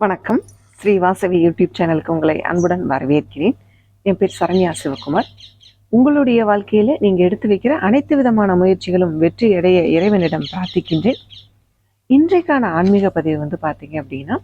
வணக்கம். ஸ்ரீவாசவி யூடியூப் சேனலுக்கு உங்களை அன்புடன் வரவேற்கிறேன். என் பேர் சரண்யா சிவகுமார். உங்களுடைய வாழ்க்கையில் நீங்கள் எடுத்து வைக்கிற அனைத்து விதமான முயற்சிகளும் வெற்றி அடைய இறைவனிடம் பிரார்த்திக்கின்றேன். இன்றைக்கான ஆன்மீக பதிவு வந்து பார்த்தீங்க அப்படின்னா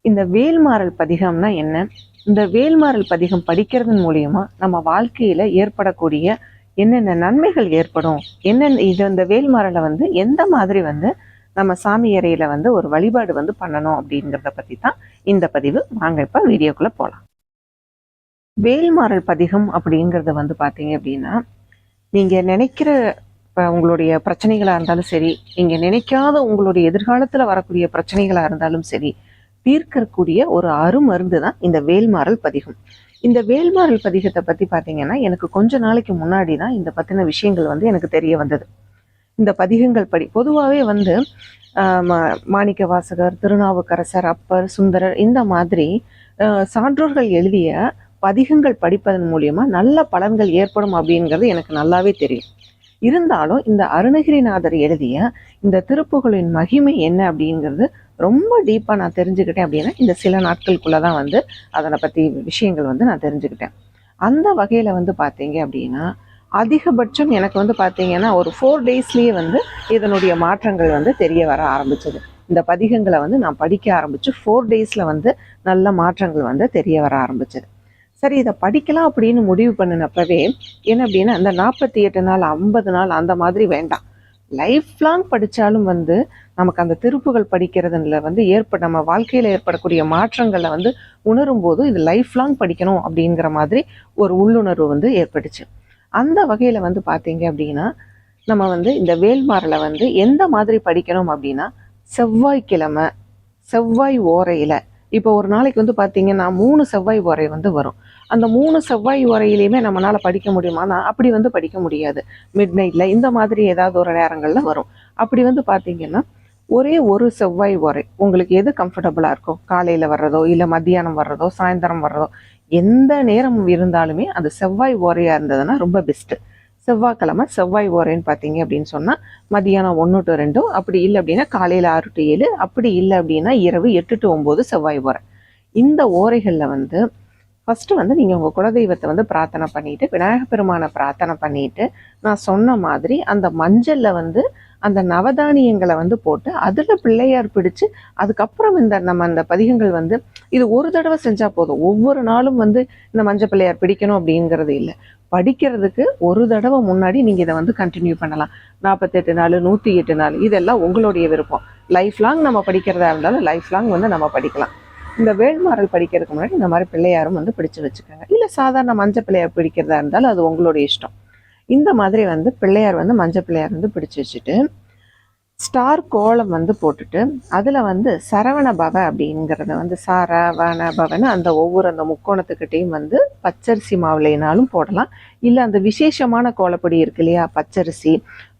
இந்த வேல்மாறல் பதிகம்னா என்ன? இந்த வேல்மாறல் பதிகம் படிக்கிறதன் மூலியமா நம்ம வாழ்க்கையில் ஏற்படக்கூடிய என்னென்ன நன்மைகள் ஏற்படும்? என்னென்ன இது இந்த வேல்மாறலை வந்து எந்த மாதிரி வந்து நம்ம சாமி அறையில வந்து ஒரு வழிபாடு வந்து பண்ணணும் அப்படிங்கிறத பத்தி தான் இந்த பதிவு. வாங்க இப்ப வீடியோக்குள்ள போலாம். வேல்மாறல் பதிகம் அப்படிங்கிறது வந்து பாத்தீங்க அப்படின்னா நீங்க நினைக்கிற இப்போ உங்களுடைய பிரச்சனைகளா இருந்தாலும் சரி நீங்க நினைக்காத உங்களுடைய எதிர்காலத்துல வரக்கூடிய பிரச்சனைகளா இருந்தாலும் சரி தீர்க்கக்கூடிய ஒரு அருமருந்து தான் இந்த வேல்மாறல் பதிகம். இந்த வேல்மாறல் பதிகத்தை பத்தி பாத்தீங்கன்னா எனக்கு கொஞ்ச நாளைக்கு முன்னாடி தான் இந்த பத்தின விஷயங்கள் வந்து எனக்கு தெரிய வந்தது. இந்த பதிகங்கள் படி. பொதுவாகவே வந்து மா- மாணிக்க வாசகர் திருநாவுக்கரசர் அப்பர் சுந்தரர் இந்த மாதிரி சான்றோர்கள் எழுதிய பதிகங்கள் படிப்பதன் மூலியமாக நல்ல பலன்கள் ஏற்படும் அப்படிங்கிறது எனக்கு நல்லாவே தெரியும். இருந்தாலும் இந்த அருணகிரிநாதர் எழுதிய இந்த திருப்புகளின் மகிமை என்ன அப்படிங்கிறது ரொம்ப டீப்பாக நான் தெரிஞ்சுக்கிட்டேன் அப்படின்னா இந்த சில நாட்களுக்குள்ளே தான் வந்து அதனை பற்றி விஷயங்கள் வந்து நான் தெரிஞ்சுக்கிட்டேன். அந்த வகையில் வந்து பார்த்தீங்க அப்படின்னா அதிகபட்சம் எனக்கு வந்து பார்த்தீங்கன்னா ஒரு ஃபோர் டேஸ்லேயே வந்து இதனுடைய மாற்றங்கள் வந்து தெரிய வர ஆரம்பிச்சது. இந்த பதிகங்களை வந்து நான் படிக்க ஆரம்பித்து ஃபோர் டேஸில் வந்து நல்ல மாற்றங்கள் வந்து தெரிய வர ஆரம்பிச்சது. சரி இதை படிக்கலாம் அப்படின்னு முடிவு பண்ணினப்பவே என்ன அப்படின்னா அந்த நாற்பத்தி எட்டு நாள் ஐம்பது நாள் அந்த மாதிரி வேண்டாம். லைஃப் லாங் படித்தாலும் வந்து நமக்கு அந்த திருப்புகள் படிக்கிறதுல வந்து ஏற்பட நம்ம வாழ்க்கையில் ஏற்படக்கூடிய மாற்றங்களை வந்து உணரும் போது இது லைஃப் லாங் படிக்கணும் அப்படிங்கிற மாதிரி ஒரு உள்ளுணர்வு வந்து ஏற்பட்டுச்சு. அந்த வகையில் வந்து பார்த்தீங்க அப்படின்னா நம்ம வந்து இந்த வேல்மாரில் வந்து எந்த மாதிரி படிக்கணும் அப்படின்னா செவ்வாய்க்கிழமை செவ்வாய் ஓரையில். இப்போ ஒரு நாளைக்கு வந்து பார்த்தீங்கன்னா மூணு செவ்வாய் ஓரை வந்து வரும். அந்த மூணு செவ்வாய் உரையிலையுமே நம்மளால படிக்க முடியுமானா அப்படி வந்து படிக்க முடியாது. மிட் நைட்டில் இந்த மாதிரி ஏதாவது ஒரு நேரங்களில் வரும். அப்படி வந்து பார்த்தீங்கன்னா ஒரே ஒரு செவ்வாய் ஓரை உங்களுக்கு எது கம்ஃபர்டபுளாக இருக்கோ காலையில் வர்றதோ இல்லை மத்தியானம் வர்றதோ சாயந்தரம் வர்றதோ எந்த நேரம் இருந்தாலுமே அது செவ்வாய் ஓரையாக இருந்ததுன்னா ரொம்ப பெஸ்ட்டு செவ்வாய்க்கிழமை செவ்வாய் ஓரைன்னு பார்த்தீங்க அப்படின்னு சொன்னால் மதியானம் ஒன்று டு ரெண்டும் அப்படி இல்லை அப்படின்னா காலையில் ஆறு டு ஏழு அப்படி இல்லை அப்படின்னா இரவு எட்டு டு ஒம்பது செவ்வாய் ஓரை. இந்த ஓரைகளில் வந்து ஃபஸ்ட்டு வந்து நீங்கள் உங்கள் குலதெய்வத்தை வந்து பிரார்த்தனை பண்ணிட்டு விநாயகப் பெருமானை பிரார்த்தனை பண்ணிட்டு நான் சொன்ன மாதிரி அந்த மஞ்சளில் வந்து அந்த நவதானியங்களை வந்து போட்டு அதில் பிள்ளையார் பிடிச்சு அதுக்கப்புறம் இந்த நம்ம அந்த பதிகங்கள் வந்து இது ஒரு தடவை செஞ்சால் போதும். ஒவ்வொரு நாளும் வந்து இந்த மஞ்சள் பிள்ளையார் பிடிக்கணும் அப்படிங்கிறது இல்லை. படிக்கிறதுக்கு ஒரு தடவை முன்னாடி நீங்கள் இதை வந்து கண்டினியூ பண்ணலாம். நாற்பத்தெட்டு நாள் நூற்றி எட்டு நாள் இதெல்லாம் உங்களுடைய விருப்பம். லைஃப் லாங் நம்ம படிக்கிறதா இருந்தாலும் லைஃப் லாங் வந்து நம்ம படிக்கலாம். இந்த வேள்மாறல் படிக்கிறதுக்கு முன்னாடி இந்த மாதிரி பிள்ளையாரும் வந்து பிடிச்சு வச்சுக்கோங்க. இல்லை சாதாரண மஞ்சள் பிள்ளையார் பிடிக்கிறதா இருந்தாலும் அது உங்களுடைய இஷ்டம். இந்த மாதிரி வந்து பிள்ளையார் வந்து மஞ்சள் பிள்ளையார் வந்து பிடிச்சி வச்சுட்டு ஸ்டார் கோலம் வந்து போட்டுட்டு அதில் வந்து சரவண பவ அப்படிங்கிறத வந்து சரவண பவன்னு அந்த ஒவ்வொரு அந்த முக்கோணத்துக்கிட்டையும் வந்து பச்சரிசி மாவுலைனாலும் போடலாம். இல்லை அந்த விசேஷமான கோலப்பொடி இருக்கு இல்லையா பச்சரிசி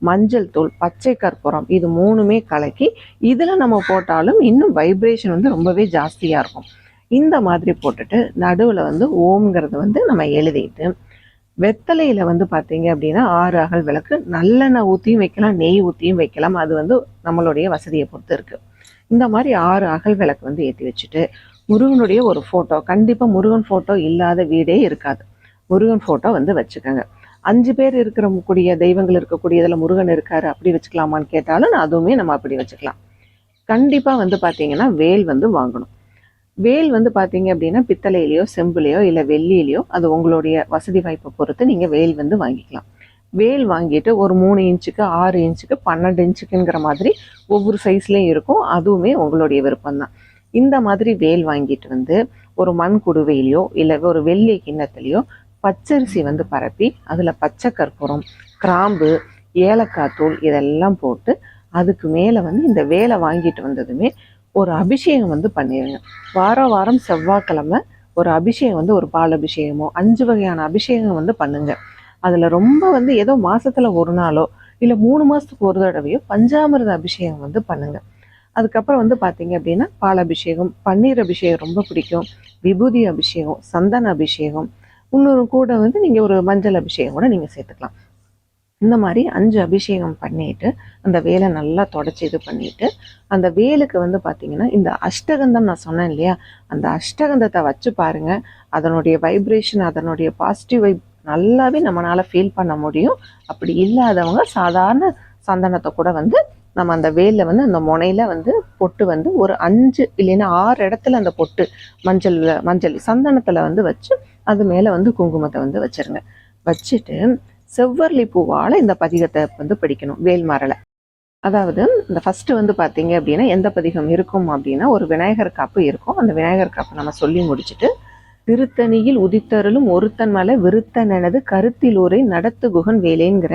மஞ்சள் தூள் பச்சை கற்பூரம் இது மூணுமே கலக்கி இதில் நம்ம போட்டாலும் இன்னும் வைப்ரேஷன் வந்து ரொம்பவே ஜாஸ்தியாக இருக்கும். இந்த மாதிரி போட்டுட்டு நடுவில் வந்து ஓம்ங்கிறது வந்து நம்ம எழுதிட்டு வெத்தலையில் வந்து பார்த்தீங்க அப்படின்னா ஆறு அகல் விளக்கு நல்லெண்ணெய் ஊற்றியும் வைக்கலாம் நெய் ஊற்றியும் வைக்கலாம். அது வந்து நம்மளுடைய வசதியை பொறுத்து இருக்கு. இந்த மாதிரி ஆறு அகல் விளக்கு வந்து ஏற்றி வச்சுட்டு முருகனுடைய ஒரு ஃபோட்டோ கண்டிப்பாக முருகன் ஃபோட்டோ இல்லாத வீடே இருக்காது. முருகன் ஃபோட்டோ வந்து வச்சுக்கோங்க. அஞ்சு பேர் இருக்கிற கூடிய தெய்வங்கள் இருக்கக்கூடியதில் முருகன் இருக்காரு அப்படி வச்சுக்கலாமான்னு கேட்டாலும் அதுவுமே நம்ம அப்படி வச்சுக்கலாம். கண்டிப்பாக வந்து பார்த்தீங்கன்னா வேல் வந்து வாங்கணும். வேல் வந்து பார்த்தீங்க அப்படின்னா பித்தளையிலையோ செம்புலையோ இல்லை வெள்ளியிலையோ அது உங்களுடைய வசதி வாய்ப்பை பொறுத்து நீங்கள் வேல் வந்து வாங்கிக்கலாம். வேல் வாங்கிட்டு ஒரு மூணு இன்ச்சுக்கு ஆறு இன்ச்சுக்கு பன்னெண்டு இன்ச்சுக்குங்கிற மாதிரி ஒவ்வொரு சைஸ்லேயும் இருக்கும். அதுவுமே உங்களுடைய விருப்பம்தான். இந்த மாதிரி வேல் வாங்கிட்டு வந்து ஒரு மண் குடுவையிலையோ இல்லை ஒரு வெள்ளி கிண்ணத்துலையோ பச்சரிசி வந்து பரப்பி அதில் பச்சை கற்பூரம் கிராம்பு ஏலக்காய் தூள் இதெல்லாம் போட்டு அதுக்கு மேலே வந்து இந்த வேலை வாங்கிட்டு வந்ததுமே ஒரு அபிஷேகம் வந்து பண்ணிடுங்க வாரம் வாரம் செவ்வாய்க்கிழமை ஒரு அபிஷேகம் வந்து ஒரு பால் அபிஷேகமோ அஞ்சு வகையான அபிஷேகம் வந்து பண்ணுங்க. அதில் ரொம்ப வந்து ஏதோ மாசத்துல ஒரு நாளோ இல்லை மூணு மாசத்துக்கு ஒரு தடவையோ பஞ்சாமிரத அபிஷேகம் வந்து பண்ணுங்க. அதுக்கப்புறம் வந்து பார்த்தீங்க அப்படின்னா பால் அபிஷேகம் பன்னீர் அபிஷேகம் ரொம்ப பிடிக்கும். விபூதி அபிஷேகம் சந்தன அபிஷேகம் இன்னொரு கூட வந்து நீங்கள் ஒரு மஞ்சள் அபிஷேகம் கூட நீங்கள் சேர்த்துக்கலாம். இந்த மாதிரி அஞ்சு அபிஷேகம் பண்ணிட்டு அந்த வேலை நல்லா தொடச்சி இது பண்ணிட்டு அந்த வேலுக்கு வந்து பார்த்தீங்கன்னா இந்த அஷ்டகந்தம் நான் சொன்னேன் இல்லையா? அந்த அஷ்டகந்தத்தை வச்சு பாருங்க. அதனுடைய வைப்ரேஷன் அதனுடைய பாசிட்டிவ் வைப் நல்லாவே நம்மளால ஃபீல் பண்ண முடியும். அப்படி இல்லாதவங்க சாதாரண சந்தனத்தை கூட வந்து நம்ம அந்த வேலில் வந்து அந்த முனையில் வந்து பொட்டு வந்து ஒரு அஞ்சு இல்லைன்னா ஆறு இடத்துல அந்த பொட்டு மஞ்சள் மஞ்சள் சந்தனத்தில் வந்து வச்சு அது மேலே வந்து குங்குமத்தை வந்து வச்சுருங்க. வச்சுட்டு செவ்வரளி பூவால் இந்த பதிகத்தை வந்து படிக்கணும் வேல்மரலை அதாவது இந்த ஃபஸ்ட்டு வந்து பார்த்தீங்க அப்படின்னா எந்த பதிகம் இருக்கும் அப்படின்னா ஒரு விநாயகர் காப்பு இருக்கும். அந்த விநாயகர் காப்பு நம்ம சொல்லி முடிச்சுட்டு திருத்தணியில் உதித்தருளும் ஒருத்தன் மலை விருத்தனது கருத்தில் ஊரை நடத்து குகன் வேலேங்கிற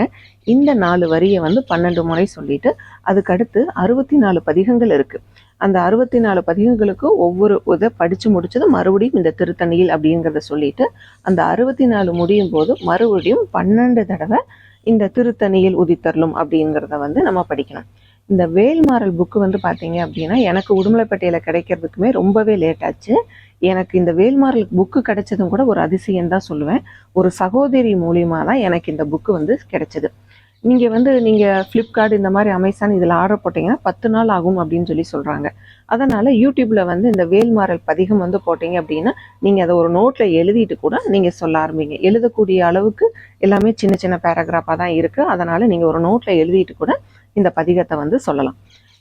இந்த நாலு வரியை வந்து பன்னெண்டு முறை சொல்லிட்டு அதுக்கடுத்து அறுபத்தி நாலு பதிகங்கள் இருக்கு. அந்த அறுபத்தி நாலு பதிகங்களுக்கு ஒவ்வொரு இதை படித்து முடிச்சது மறுபடியும் இந்த திருத்தணியில் அப்படிங்கிறத சொல்லிட்டு அந்த அறுபத்தி நாலு முடியும் போது மறுபடியும் பன்னெண்டு தடவை இந்த திருத்தணியில் உதித்தரலும் அப்படிங்கிறத வந்து நம்ம படிக்கணும். இந்த வேல்மாறல் புக்கு வந்து பார்த்தீங்க அப்படின்னா எனக்கு உடுமலைப்பட்டியில் கிடைக்கிறதுக்குமே ரொம்பவே லேட் ஆச்சு எனக்கு இந்த வேல்மாறல் புக்கு கிடைச்சதும் கூட ஒரு அதிசயம் தான் சொல்லுவேன். ஒரு சகோதரி மூலியமாக தான் எனக்கு இந்த புக்கு வந்து கிடைச்சது. நீங்கள் வந்து நீங்கள் ஃப்ளிப்கார்ட் இந்த மாதிரி அமேசான் இதில் ஆர்டர் போட்டிங்கன்னா பத்து நாள் ஆகும் அப்படின்னு சொல்லி சொல்கிறாங்க அதனால் யூடியூப்பில் வந்து இந்த வேல்மாறல் பதிகம் வந்து போட்டிங்க அப்படின்னா நீங்கள் அதை ஒரு நோட்டில் எழுதிட்டு கூட நீங்கள் சொல்ல ஆரம்பிங்க. எழுதக்கூடிய அளவுக்கு எல்லாமே சின்ன சின்ன பேராகிராஃபாக தான் இருக்குது அதனால் நீங்கள் ஒரு நோட்டில் எழுதிட்டு கூட இந்த பதிகத்தை வந்து சொல்லலாம்.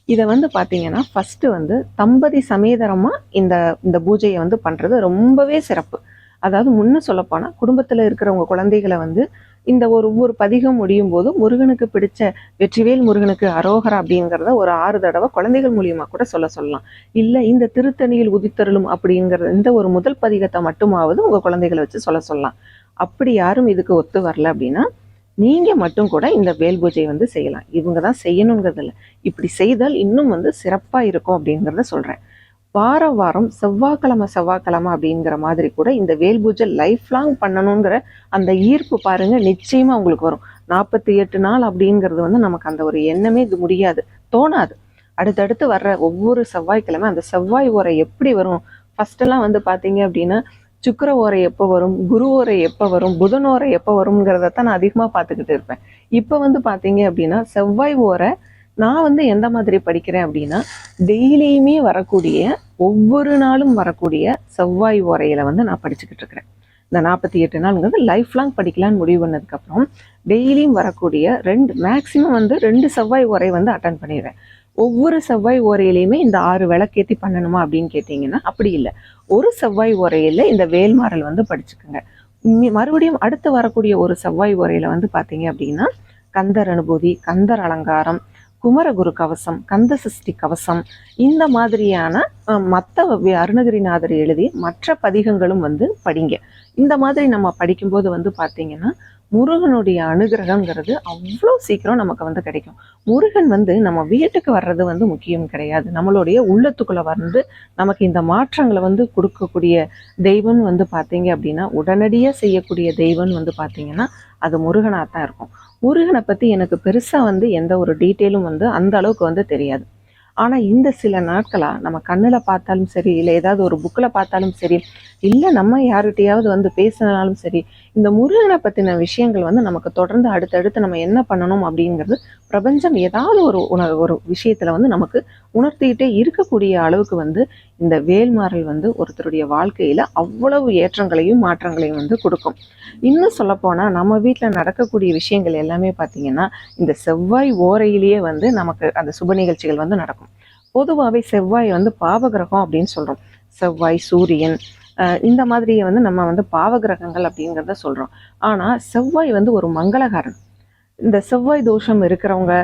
இதை வந்து பார்த்தீங்கன்னா ஃபஸ்ட்டு வந்து தம்பதி சமேதரமாக இந்த இந்த பூஜையை வந்து பண்ணுறது ரொம்பவே சிறப்பு. அதாவது முன்ன சொல்லப்போனால் குடும்பத்தில் இருக்கிறவங்க குழந்தைகளை வந்து இந்த ஒரு ஒவ்வொரு பதிகம் முடியும் போது முருகனுக்கு பிடிச்ச வெற்றிவேல் முருகனுக்கு அரோகரா அப்படிங்கிறத ஒரு ஆறு தடவை குழந்தைகள் மூலியமா கூட சொல்ல சொல்லலாம். இல்லை இந்த திருத்தணியில் உதித்தருளும் அப்படிங்கிற இந்த ஒரு முதல் பதிகத்தை மட்டுமாவது உங்கள் குழந்தைகளை வச்சு சொல்ல சொல்லலாம். அப்படி யாரும் இதுக்கு ஒத்து வரல அப்படின்னா நீங்க மட்டும் கூட இந்த வேல் பூஜை வந்து செய்யலாம். இவங்க தான் செய்யணுங்கிறது இல்லை. இப்படி செய்தால் இன்னும் வந்து சிறப்பா இருக்கும் அப்படிங்கிறத சொல்றேன். வாரம் வாரம் செவ்வாய்க்கிழமை செவ்வாய்க்கிழமை அப்படிங்கிற மாதிரி கூட இந்த வேல் பூஜை லைஃப் லாங் பண்ணணுங்கிற அந்த ஈர்ப்பு பாருங்க நிச்சயமா உங்களுக்கு வரும். நாற்பத்தி எட்டு நாள் அப்படிங்கிறது வந்து நமக்கு அந்த ஒரு எண்ணமே இது முடியாது. தோணாது. அடுத்தடுத்து வர்ற ஒவ்வொரு செவ்வாய்க்கிழமை அந்த செவ்வாய் ஓரை எப்படி வரும்? ஃபர்ஸ்ட் எல்லாம் வந்து பார்த்தீங்க அப்படின்னா சுக்கர ஓரை எப்போ வரும் குரு ஓரை எப்போ வரும் புதன் ஓரை எப்போ வரும்ங்கிறத தான் நான் அதிகமாக பார்த்துக்கிட்டு இருப்பேன். இப்போ வந்து பார்த்தீங்க அப்படின்னா செவ்வாய் ஓரை நான் வந்து எந்த மாதிரி படிக்கிறேன் அப்படின்னா டெய்லியுமே வரக்கூடிய ஒவ்வொரு நாளும் வரக்கூடிய செவ்வாய் ஓரையில வந்து நான் படிச்சுக்கிட்டு இருக்கிறேன். இந்த நாற்பத்தி எட்டு நாளுங்கிறது லைஃப் லாங் படிக்கலான்னு முடிவு பண்ணதுக்கப்புறம் டெய்லியும் வரக்கூடிய ரெண்டு மேக்ஸிமம் வந்து ரெண்டு செவ்வாய் ஓரை வந்து அட்டன் பண்ணிடுறேன் ஒவ்வொரு செவ்வாய் ஓரையிலையுமே இந்த ஆறு விளக்கேத்தி பண்ணணுமா அப்படின்னு கேட்டிங்கன்னா அப்படி இல்லை. ஒரு செவ்வாய் ஓரையில் இந்த வேல்மாறல் வந்து படிச்சுக்கோங்க. மறுபடியும் அடுத்து வரக்கூடிய ஒரு செவ்வாய் ஓரையில வந்து பார்த்தீங்க அப்படின்னா கந்தர் அனுபூதி கந்தர் அலங்காரம் குமரகுரு கவசம் கந்த சஷ்டி கவசம் இந்த மாதிரியான மற்ற அருணகிரிநாதர் எழுதி மற்ற பதிகங்களும் வந்து படிங்க. இந்த மாதிரி நம்ம படிக்கும்போது வந்து பார்த்தீங்கன்னா முருகனுடைய அனுகிரகங்கிறது அவ்வளோ சீக்கிரம் நமக்கு வந்து கிடைக்கும். முருகன் வந்து நம்ம வீட்டுக்கு வர்றது வந்து முக்கியம் கிடையாது. நம்மளுடைய உள்ளத்துக்குள்ள வந்து நமக்கு இந்த மாற்றங்களை வந்து கொடுக்கக்கூடிய தெய்வம் வந்து பார்த்தீங்க அப்படின்னா உடனடியாக செய்யக்கூடிய தெய்வம் வந்து பார்த்தீங்கன்னா அது முருகனாக தான் இருக்கும். முருகனை பற்றி எனக்கு பெருசாக வந்து எந்த ஒரு டீட்டெயிலும் வந்து அந்த அளவுக்கு வந்து தெரியாது. ஆனால் இந்த சில நாட்களாக நம்ம கண்ணில் பார்த்தாலும் சரி இல்லை ஏதாவது ஒரு புக்கில் பார்த்தாலும் சரி இல்லை நம்ம யார்கிட்டையாவது வந்து பேசினாலும் சரி இந்த முருகனை பற்றின விஷயங்கள் வந்து நமக்கு தொடர்ந்து அடுத்தடுத்து நம்ம என்ன பண்ணணும் அப்படிங்கிறது பிரபஞ்சம் ஏதாவது ஒரு உண ஒரு விஷயத்தில் வந்து நமக்கு உணர்த்திக்கிட்டே இருக்கக்கூடிய அளவுக்கு வந்து இந்த வேல்மாறல் வந்து ஒருத்தருடைய வாழ்க்கையில் அவ்வளவு ஏற்றங்களையும் மாற்றங்களையும் வந்து கொடுக்கும். இன்னும் சொல்லப்போனால் நம்ம வீட்டில் நடக்கக்கூடிய விஷயங்கள் எல்லாமே பார்த்தீங்கன்னா இந்த செவ்வாய் ஓரையிலேயே வந்து நமக்கு அந்த சுப நிகழ்ச்சிகள் வந்து நடக்கும். பொதுவாகவே செவ்வாய் வந்து பாவகிரகம் அப்படின்னு சொல்கிறோம் செவ்வாய் சூரியன் இந்த மாதிரியே வந்து நம்ம வந்து பாவகிரகங்கள் அப்படிங்கிறத சொல்கிறோம் ஆனால் செவ்வாய் வந்து ஒரு மங்களகாரன். இந்த செவ்வாய் தோஷம் இருக்கிறவங்க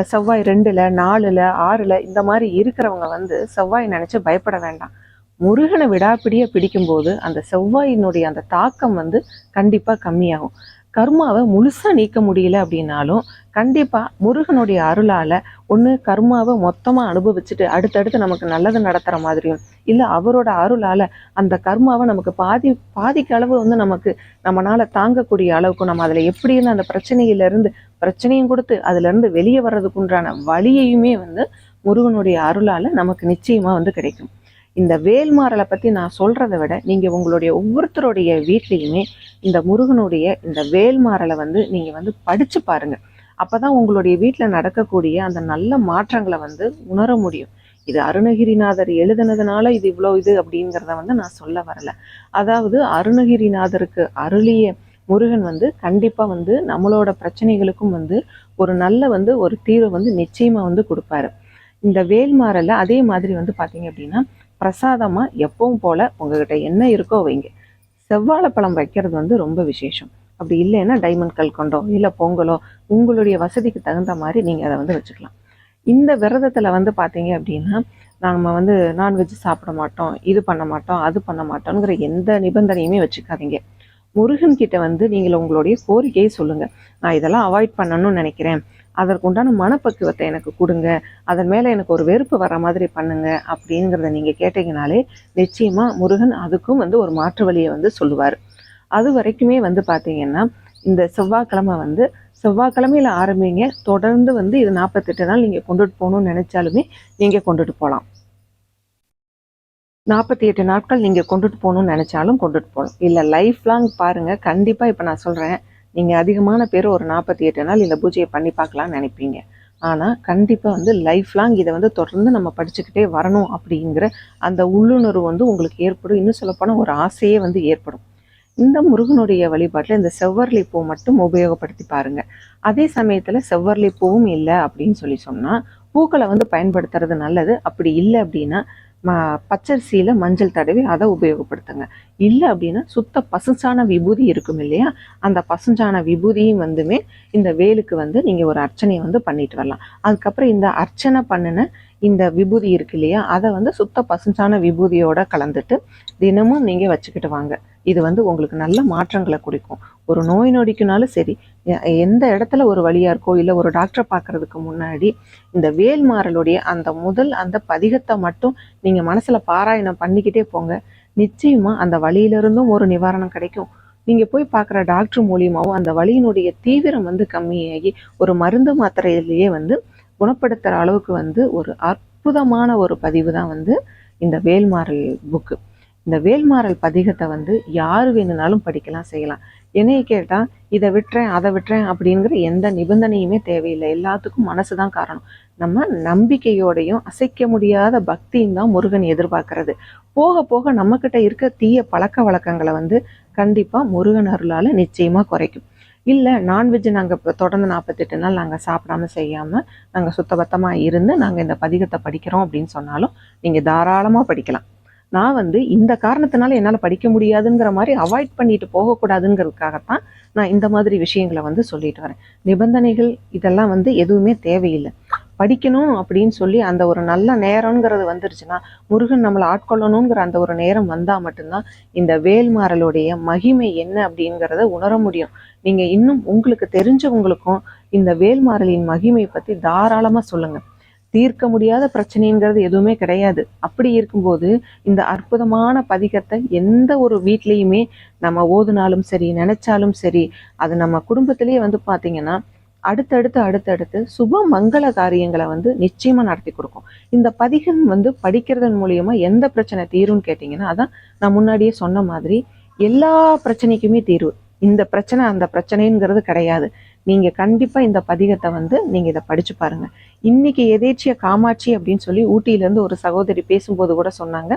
செவ்வாய் ரெண்டுல நாலுல ஆறுல இந்த மாதிரி இருக்கிறவங்க வந்து செவ்வாய் நினைச்சு பயப்பட வேண்டாம். முருகனை விடாப்பிடியை பிடிக்கும்போது அந்த செவ்வாயினுடைய அந்த தாக்கம் வந்து கண்டிப்பா கம்மியாகும். கர்மாவை முழுசாக நீக்க முடியல அப்படின்னாலும் கண்டிப்பாக முருகனுடைய அருளால் ஒன்று கர்மாவை மொத்தமாக அனுபவிச்சுட்டு அடுத்தடுத்து நமக்கு நல்லது நடத்துகிற மாதிரியும் இல்லை அவரோட அருளால் அந்த கர்மாவை நமக்கு பாதி பாதிக்கு அளவு வந்து நமக்கு நம்மளால் தாங்கக்கூடிய அளவுக்கு நம்ம அதில் எப்படி இருந்து அந்த பிரச்சனையிலேருந்து பிரச்சனையும் கொடுத்து அதுலேருந்து வெளியே வர்றதுக்குண்டான வழியையுமே வந்து முருகனுடைய அருளால் நமக்கு நிச்சயமாக வந்து கிடைக்கும். இந்த வேல்மாறலை பற்றி நான் சொல்கிறத விட நீங்கள் உங்களுடைய ஒவ்வொருத்தருடைய வீட்லேயுமே இந்த முருகனுடைய இந்த வேல்மாறலை வந்து நீங்கள் வந்து படித்து பாருங்கள் அப்போ தான் உங்களுடைய வீட்டில் நடக்கக்கூடிய அந்த நல்ல மாற்றங்களை வந்து உணர முடியும். இது அருணகிரிநாதர் எழுதுனதுனால இது இவ்வளோ இது அப்படிங்கிறத வந்து நான் சொல்ல வரல. அதாவது அருணகிரிநாதருக்கு அருளிய முருகன் வந்து கண்டிப்பாக வந்து நம்மளோட பிரச்சனைகளுக்கும் வந்து ஒரு நல்ல வந்து ஒரு தீர்வை வந்து நிச்சயமாக வந்து கொடுப்பாரு. இந்த வேல்மாரல அதே மாதிரி வந்து பார்த்தீங்க அப்படின்னா பிரசாதமாக எப்பவும் போல் உங்ககிட்ட என்ன இருக்கோ வைங்க. செவ்வாழைப்பழம் வைக்கிறது வந்து ரொம்ப விசேஷம். அப்படி இல்லைன்னா டைமண்ட் கல் கொண்டோ இல்லை பொங்கலோ உங்களுடைய வசதிக்கு தகுந்த மாதிரி நீங்கள் அதை வந்து வச்சுக்கலாம். இந்த விரதத்தில் வந்து பார்த்தீங்க அப்படின்னா நம்ம வந்து நான்வெஜ் சாப்பிட மாட்டோம் இது பண்ண மாட்டோம் அது பண்ண மாட்டோங்கிற எந்த நிபந்தனையுமே வச்சுக்காதீங்க. முருகன் கிட்ட வந்து நீங்கள் உங்களுடைய கோரிக்கையை சொல்லுங்கள் நான் இதெல்லாம் அவாய்ட் பண்ணணும்னு நினைக்கிறேன். அதற்குண்டான மனப்பக்குவத்தை எனக்கு கொடுங்க. அதன் மேலே எனக்கு ஒரு வெறுப்பு வர மாதிரி பண்ணுங்க அப்படிங்கிறத நீங்கள் கேட்டீங்கனாலே நிச்சயமாக முருகன் அதுக்கும் வந்து ஒரு மாற்று வழியை வந்து சொல்லுவார். அது வரைக்குமே வந்து பார்த்தீங்கன்னா இந்த செவ்வாய்க்கிழமை வந்து செவ்வாய்க்கிழமையில் ஆரம்பிங்க. தொடர்ந்து வந்து இது நாற்பத்தெட்டு நாள் நீங்கள் கொண்டுட்டு போகணும்னு நினச்சாலுமே நீங்கள் கொண்டுட்டு போகலாம். நாற்பத்தி எட்டு நாட்கள் நீங்கள் கொண்டுட்டு போகணும்னு நினச்சாலும் கொண்டுட்டு போகலாம். இல்லை லைஃப் லாங் பாருங்கள் கண்டிப்பாக இப்போ நான் சொல்கிறேன் நீங்கள் அதிகமான பேர் ஒரு நாற்பத்தி எட்டு நாள் இந்த பூஜையை பண்ணி பார்க்கலாம்னு நினைப்பீங்க. ஆனால் கண்டிப்பாக வந்து லைஃப் லாங் இதை வந்து தொடர்ந்து நம்ம படிச்சுக்கிட்டே வரணும் அப்படிங்கிற அந்த உள்ளுணர்வு வந்து உங்களுக்கு ஏற்படும். இன்னும் சொல்லப்போனால் ஒரு ஆசையே வந்து ஏற்படும். இந்த முருகனுடைய வழிபாட்டில் இந்த செவ்வரளி பூ மட்டும் உபயோகப்படுத்தி பாருங்கள் அதே சமயத்தில் செவ்வரளி பூவும் இல்லை அப்படின்னு சொல்லி சொன்னால் பூக்களை வந்து பயன்படுத்துறது நல்லது. அப்படி இல்லை அப்படின்னா ம பச்சரிசியில் மஞ்சள் தடவி அதை உபயோகப்படுத்துங்க. இல்லை அப்படின்னா சுத்த பசுஞ்சான விபூதி இருக்கும் இல்லையா? அந்த பசுஞ்சான விபூதியும் வந்துமே இந்த வேலுக்கு வந்து நீங்கள் ஒரு அர்ச்சனையை வந்து பண்ணிட்டு வரலாம். அதுக்கப்புறம் இந்த அர்ச்சனை பண்ணின இந்த விபூதி இருக்கு இல்லையா? அதை வந்து சுத்த பசுஞ்சான விபூதியோட கலந்துட்டு தினமும் நீங்கள் வச்சுக்கிட்டு வாங்க. இது வந்து உங்களுக்கு நல்ல மாற்றங்களை கொடுக்கும். ஒரு நோய் நொடிக்குனாலும் சரி எந்த இடத்துல ஒரு வழியாக இருக்கோ இல்லை ஒரு டாக்டரை பார்க்கறதுக்கு முன்னாடி இந்த வேல்மாறலுடைய அந்த முதல் அந்த பதிகத்தை மட்டும் நீங்கள் மனசில் பாராயணம் பண்ணிக்கிட்டே போங்க. நிச்சயமாக அந்த வழியிலிருந்தும் ஒரு நிவாரணம் கிடைக்கும். நீங்கள் போய் பார்க்குற டாக்டர் மூலியமாகவும் அந்த வழியினுடைய தீவிரம் வந்து கம்மியாகி ஒரு மருந்து மாத்திரையிலேயே வந்து குணப்படுத்துகிற அளவுக்கு வந்து ஒரு அற்புதமான ஒரு பதிவு தான் வந்து இந்த வேல்மாறல் புக்கு இந்த வேல்மாறல் பதிகத்தை வந்து யார் வேணும்னாலும் படிக்கலாம் செய்யலாம். என்னைய கேட்டால் இதை விட்டுறேன் அதை விட்டுறேன் அப்படிங்கிற எந்த நிபந்தனையுமே தேவையில்லை. எல்லாத்துக்கும் மனசு தான் காரணம். நம்ம நம்பிக்கையோடையும் அசைக்க முடியாத பக்தியும் தான் முருகன் எதிர்பார்க்கறது. போக போக நம்மக்கிட்ட இருக்க தீய பழக்க வழக்கங்களை வந்து கண்டிப்பாக முருகன் அருளால் நிச்சயமாக குறைக்கும். இல்லை நான்வெஜ் நாங்கள் இப்போ தொடர்ந்து நாற்பத்தெட்டு நாள் நாங்கள் சாப்பிடாம செய்யாமல் நாங்கள் சுத்தபத்தமாக இருந்து நாங்கள் இந்த பதிகத்தை படிக்கிறோம் அப்படின்னு சொன்னாலும் நீங்கள் தாராளமாக படிக்கலாம். நான் வந்து இந்த காரணத்தினால என்னால் படிக்க முடியாதுங்கிற மாதிரி அவாய்ட் பண்ணிட்டு போகக்கூடாதுங்கிறதுக்காகத்தான் நான் இந்த மாதிரி விஷயங்களை வந்து சொல்லிட்டு வரேன். நிபந்தனைகள் இதெல்லாம் வந்து எதுவுமே தேவையில்லை. படிக்கணும் அப்படின்னு சொல்லி அந்த ஒரு நல்ல நேரங்கிறது வந்துருச்சுன்னா முருகன் நம்மளை ஆட்கொள்ளணுங்கிற அந்த ஒரு நேரம் வந்தால் மட்டும்தான் இந்த வேல்மாறலுடைய மகிமை என்ன அப்படிங்கிறத உணர முடியும். நீங்கள் இன்னும் உங்களுக்கு தெரிஞ்சவங்களுக்கும் இந்த வேல்மாறலின் மகிமை பற்றி தாராளமாக சொல்லுங்கள் தீர்க்க முடியாத பிரச்சனைங்கிறது எதுவுமே கிடையாது. அப்படி இருக்கும்போது இந்த அற்புதமான பதிகத்தை எந்த ஒரு வீட்லேயுமே நம்ம ஓதுனாலும் சரி நினைச்சாலும் சரி அது நம்ம குடும்பத்திலேயே வந்து பார்த்தீங்கன்னா அடுத்தடுத்து அடுத்தடுத்து சுப மங்கள காரியங்களை வந்து நிச்சயமாக நடத்தி கொடுக்கும். இந்த பதிகம் வந்து படிக்கிறதன் மூலியமா எந்த பிரச்சனை தீரும்னு கேட்டிங்கன்னா அதான் நான் முன்னாடியே சொன்ன மாதிரி எல்லா பிரச்சனைக்குமே தீர்வு. இந்த பிரச்சனை அந்த பிரச்சனைங்கிறது கிடையாது. நீங்கள் கண்டிப்பாக இந்த பதிகத்தை வந்து நீங்கள் இதை படிச்சு பாருங்க. இன்னைக்கு எதேச்சிய காமாட்சி அப்படின்னு சொல்லி ஊட்டியிலேருந்து ஒரு சகோதரி பேசும்போது கூட சொன்னாங்க.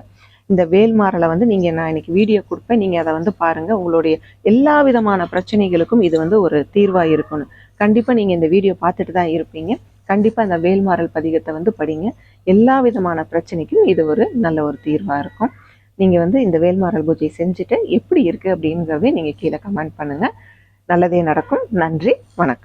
இந்த வேல்மாரலை வந்து நீங்கள் நான் இன்னைக்கு வீடியோ கொடுப்பேன். நீங்கள் அதை வந்து பாருங்கள் உங்களுடைய எல்லா விதமான பிரச்சனைகளுக்கும் இது வந்து ஒரு தீர்வாக இருக்கணும். கண்டிப்பாக நீங்கள் இந்த வீடியோ பார்த்துட்டு தான் இருப்பீங்க. கண்டிப்பாக அந்த வேல்மாரல் பதிகத்தை வந்து படிங்க. எல்லா விதமான பிரச்சனைக்கும் இது ஒரு நல்ல ஒரு தீர்வாக இருக்கும். நீங்கள் வந்து இந்த வேல்மாரல் பூஜை செஞ்சுட்டு எப்படி இருக்குது அப்படிங்கிறதே நீங்கள் கீழே கமெண்ட் பண்ணுங்கள் நல்லதே நடக்கும். நன்றி. வணக்கம்.